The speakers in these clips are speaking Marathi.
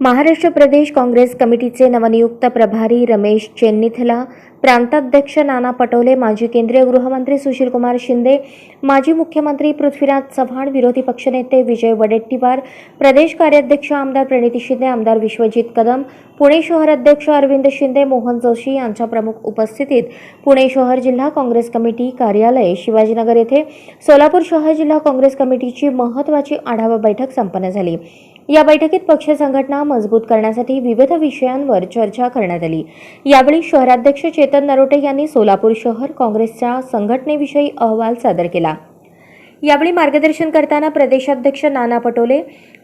महाराष्ट्र प्रदेश काँग्रेस कमिटीचे नवनियुक्त प्रभारी रमेश चेन्निथला प्रांताध्यक्ष नाना पटोले माजी केंद्रीय गृहमंत्री सुशीलकुमार शिंदे माजी मुख्यमंत्री पृथ्वीराज चव्हाण विरोधी पक्षनेते विजय वडेट्टीवार प्रदेश कार्याध्यक्ष आमदार प्रणिती शिंदे आमदार विश्वजित कदम पुणे शहर अध्यक्ष अरविंद शिंदे मोहन जोशी यांच्या प्रमुख उपस्थितीत पुणे शहर जिल्हा काँग्रेस कमिटी कार्यालय शिवाजीनगर येथे सोलापूर शहर जिल्हा काँग्रेस कमिटीची महत्त्वाची आढावा बैठक संपन्न झाली. या बैठकीत पक्ष संघटना मजबूत करण्यासाठी विविध विषयांवर चर्चा करण्यात आली. यावेळी शहराध्यक्ष चेतन नरोटे यांनी सोलापूर शहर काँग्रेसच्या संघटनेविषयी अहवाल सादर केला. यावेळी मार्गदर्शन करताना प्रदेशाध्यक्ष नाना पटोले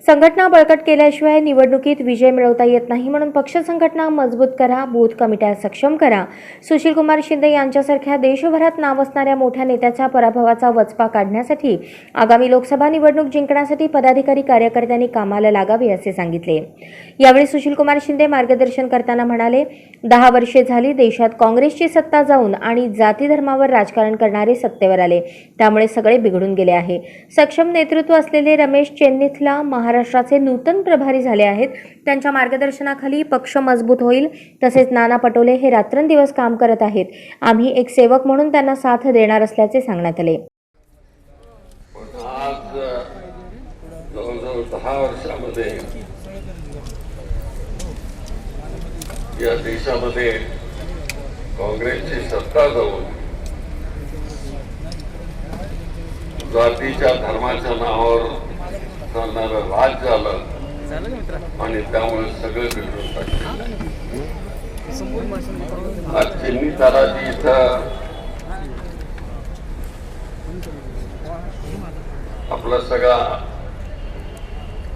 संघटना बळकट केल्याशिवाय निवडणुकीत विजय मिळवता येत नाही म्हणून पक्ष संघटना मजबूत करा बूथ कमिट्या सक्षम करा. सुशीलकुमार शिंदे यांच्यासारख्या देशभरात नाव असणाऱ्या मोठ्या नेत्याच्या पराभवाचा वचपा काढण्यासाठी आगामी लोकसभा निवडणूक जिंकण्यासाठी पदाधिकारी कार्यकर्त्यांनी कामाला लागावे असे सांगितले. यावेळी सुशीलकुमार शिंदे मार्गदर्शन करताना म्हणाले दहा वर्षे झाली देशात काँग्रेसची सत्ता जाऊन आणि जाती धर्मावर राजकारण करणारे सत्तेवर आले. त्यामुळे सगळे बिघडून गेले आहे. सक्षम नेतृत्व असलेले रमेश चेन्निथला महाराष्ट्राचे नूतन प्रभारी झाले आहेत. त्यांच्या मार्गदर्शनाखाली पक्ष मजबूत होईल. तसेच नाना पटोले हे रात्रंदिवस काम करत आहेत. आम्ही एक सेवक म्हणून त्यांना साथ देणार असल्याचे सांगण्यात आले. दहा वर्षामध्ये या देशामध्ये काँग्रेसची सत्ता जाऊन जातीच्या धर्माच्या नावावर चालणारं राज्य आलं आणि त्यामुळे सगळं बिघडून टाकलं. आज चिन्नी ताराजी इथं आपला सगळा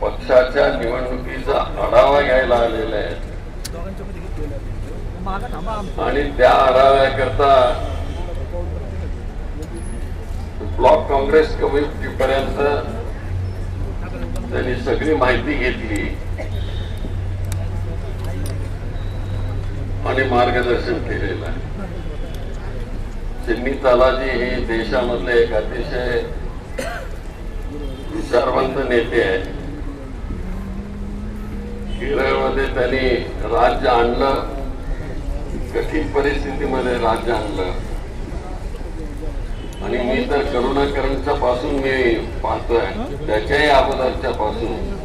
पक्षाच्या निवडणुकीचा आढावा घ्यायला आलेला आहे. आणि त्या आढाव्याकरता ब्लॉक काँग्रेस कमिटी पर्यंत त्यांनी सगळी माहिती घेतली. आणि मार्गदर्शन केलेलं आहे. चिन्नी तालाजी हे देशामधले एक अतिशय विचारवंत नेते आहेत. केरळमध्ये त्यांनी राज्य आणलं. कठीण परिस्थितीमध्ये राज्य आणलं. आणि मी तर करुणाकरणच्या पासून मी पाहतोय. त्याच्याही अगोदरच्या पासून.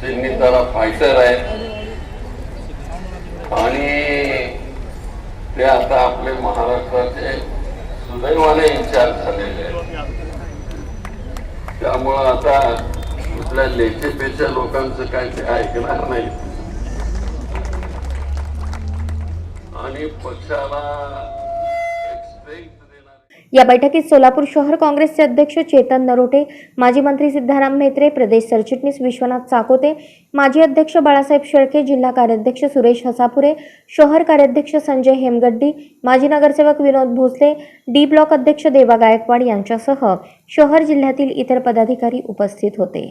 सिन्नीतारा फायटर आहेत आणि ते आता आपले महाराष्ट्राचे सुदैवाने इन्चार्ज झालेले आहेत. त्यामुळं आता कुठल्या लेखेपेच्या लोकांचं काय ते ऐकणार नाही. आणि पक्षाला या बैठकीत सोलापूर शहर काँग्रेसचे अध्यक्ष चेतन नरोटे माजी मंत्री सिद्धाराम म्हेत्रे प्रदेश सरचिटणीस विश्वनाथ चाकोते माजी अध्यक्ष बाळासाहेब शेळके जिल्हा कार्याध्यक्ष सुरेश हसापुरे शहर कार्याध्यक्ष संजय हेमगड्डी माजी नगरसेवक विनोद भोसले डी ब्लॉक अध्यक्ष देवा गायकवाड यांच्यासह शहर जिल्ह्यातील इतर पदाधिकारी उपस्थित होते.